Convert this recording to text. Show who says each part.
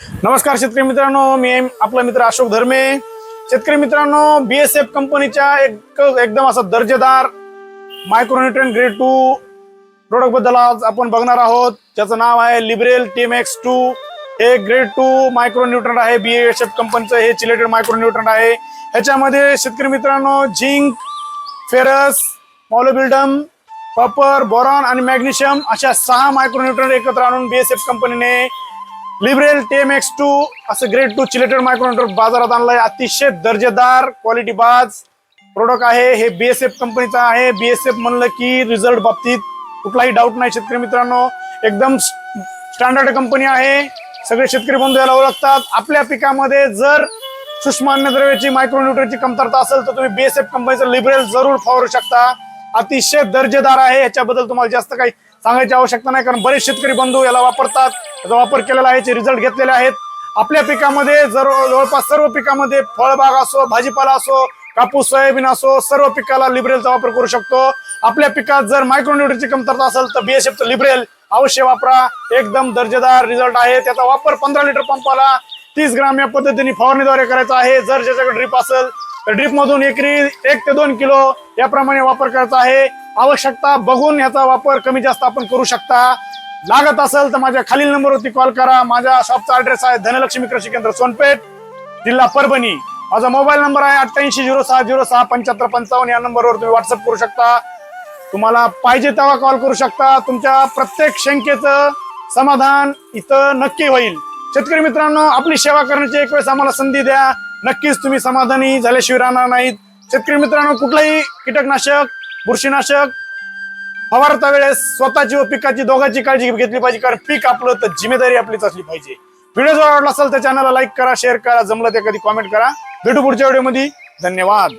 Speaker 1: नमस्कार शेतकरी मित्रांनो मी आपला मित्र अशोक धर्मे. शेतकरी मित्रांनो बीएसएफ कंपनीच्या एक एकदम असा दर्जेदार मायक्रोन्युट्रन ग्रेड टू प्रोडक्टबद्दल आज आपण बघणार आहोत. ज्याचं नाव आहे लिबरेल टीम एक्स टू हे ग्रेड टू मायक्रोन्युट्रन आहे. बीएसएफ कंपनीचं हे चिलेटेड मायक्रोन्युट्रन आहे. ह्याच्यामध्ये शेतकरी मित्रांनो zinc ferrous molybdenum copper boron आणि मॅग्नेशियम अशा सहा मायक्रोन्युट्रन एकत्र आणून बीएसएफ कंपनीने लिबरेल टेम एक्स टू असं ग्रेड टू चिलेटेड मायक्रोन्युट्रन बाजारात आणलाय. अतिशय दर्जेदार क्वालिटी बाज प्रोडक्ट आहे. हे बीएसएफ कंपनीचा आहे. बीएसएफ म्हणलं की रिझल्ट बाबतीत कुठलाही डाऊट नाही शेतकरी मित्रांनो. एकदम स्टँडर्ड कंपनी आहे. सगळे शेतकरी बंधू याला ओळखतात. आपल्या पिकामध्ये जर सूक्ष्म अन्नद्रव्याची मायक्रोन्युट्रची कमतरता असेल तर तुम्ही बीएसएफ कंपनीचं लिबरेल जरूर फवारू शकता. अतिशय दर्जेदार आहे. याच्याबद्दल तुम्हाला जास्त काही सांगायची आवश्यकता नाही कारण बरेच शेतकरी बंधू याला वापरतात. याचा वापर केलेला आहे रिझल्ट घेतलेले आहेत. आपल्या पिकामध्ये जर जवळपास सर्व पिकामध्ये फळबाग असो भाजीपाला असो कापूस सोयाबीन असो सर्व पिकाला लिबरेलचा वापर करू शकतो. आपल्या पिकात जर मायक्रोन्युट्रीची कमतरता असेल तर बीएसएफचं लिबरेल अवश्य वापरा. एकदम दर्जेदार रिझल्ट आहे. त्याचा वापर पंधरा लिटर पंपाला तीस ग्राम या पद्धतीने फवारणीद्वारे करायचा आहे. जर ज्याच्याकडे ड्रीप असेल तर ड्रीप मधून एकरी एक ते दोन किलो याप्रमाणे वापर करायचा आहे. आवश्यकता बघून याचा वापर कमी जास्त आपण करू शकता. लागत असेल तर माझ्या खालील नंबरवरती कॉल करा. माझ्या शॉपचा ऍड्रेस आहे धनलक्ष्मी कृषी केंद्र सोनपेठ जिल्हा परभणी. माझा मोबाईल नंबर आहे अठ्ठ्याऐंशी झिरो सहा झिरो सहा पंच्याहत्तर पंचावन्न. या नंबरवर तुम्ही व्हॉट्सअप करू शकता. तुम्हाला पाहिजे तेव्हा कॉल करू शकता. तुमच्या प्रत्येक शंकेचं समाधान इथं नक्की होईल. शेतकरी मित्रांनो आपली सेवा करण्याची एक वेळेस आम्हाला संधी द्या. नक्कीच तुम्ही समाधानी झाल्याशिवाय राहणार नाहीत. शेतकरी मित्रांनो कुठलाही कीटकनाशक बुरशीनाशक फवारता वेळेस स्वतःची व पिकाची दोघांची काळजी घेतली पाहिजे कारण पीक आपलं तर जिम्मेदारी आपलीच असली पाहिजे. व्हिडिओ जर आवडला असेल तर चॅनलला लाईक करा शेअर करा जमलं ते कधी कॉमेंट करा. भेटू पुढच्या व्हिडिओमध्ये धन्यवाद.